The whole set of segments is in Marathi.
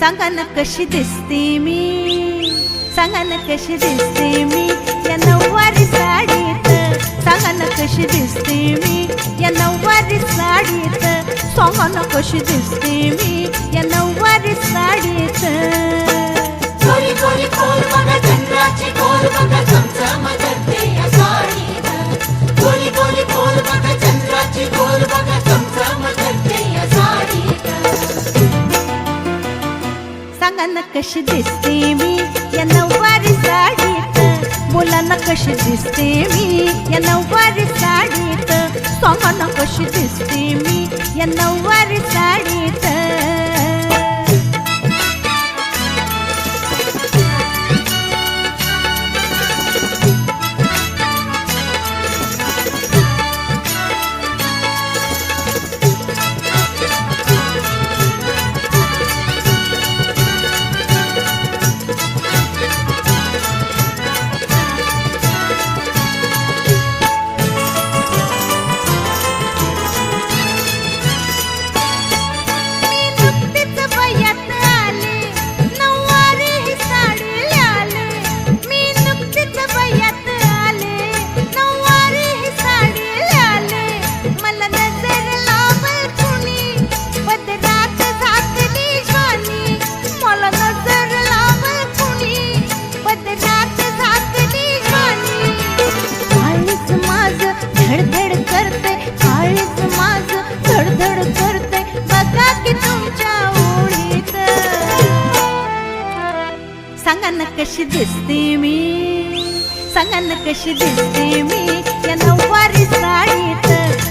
सांगा ना कशी दिसते मी? सांगा ना कशी दिसते मी? या नऊवारी साडीत सांगा ना कशी दिसते मी? या नऊवारी साडीत सांगा ना कशी दिसते मी? सांगा ना कशी दिसते मी. या नऊवारी साडीत बोला ना कशी दिसते मी. या नऊवारी साडीत सांगा ना कशी दिसते मी. या नऊवारी साडीत कशी दिसते मी? सांगा ना कशी दिसते मी? या नऊवारी साडीत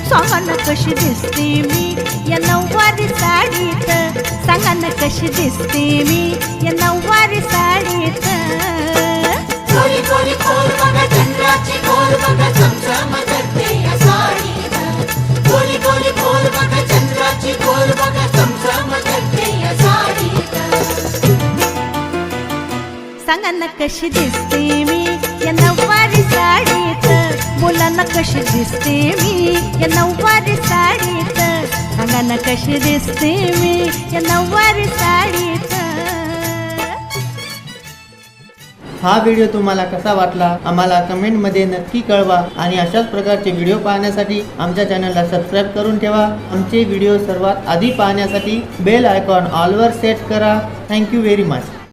सांगा ना कशी दिसते मी? या नऊवारी साडीत सांगा ना कशी दिसते मी? या नऊवारी साडीत सांगा ना कशी दिसते मी? या नऊवारी साडीत. मुलांना कशी दिसते मी? या नऊवारी साडीत. सांगा ना कशी दिसते मी? या नऊवारी साडीत. हा व्हिडिओ तुम्हाला कसा वाटला? आम्हाला कमेंटमध्ये नक्की कळवा आणि अशाच प्रकारचे व्हिडिओ पाहण्यासाठी आमच्या चॅनलला सबस्क्राईब करून ठेवा. आमचे व्हिडिओ सर्वात आधी पाहण्यासाठी बेल आयकॉन ऑलवर सेट करा. Thank you very much.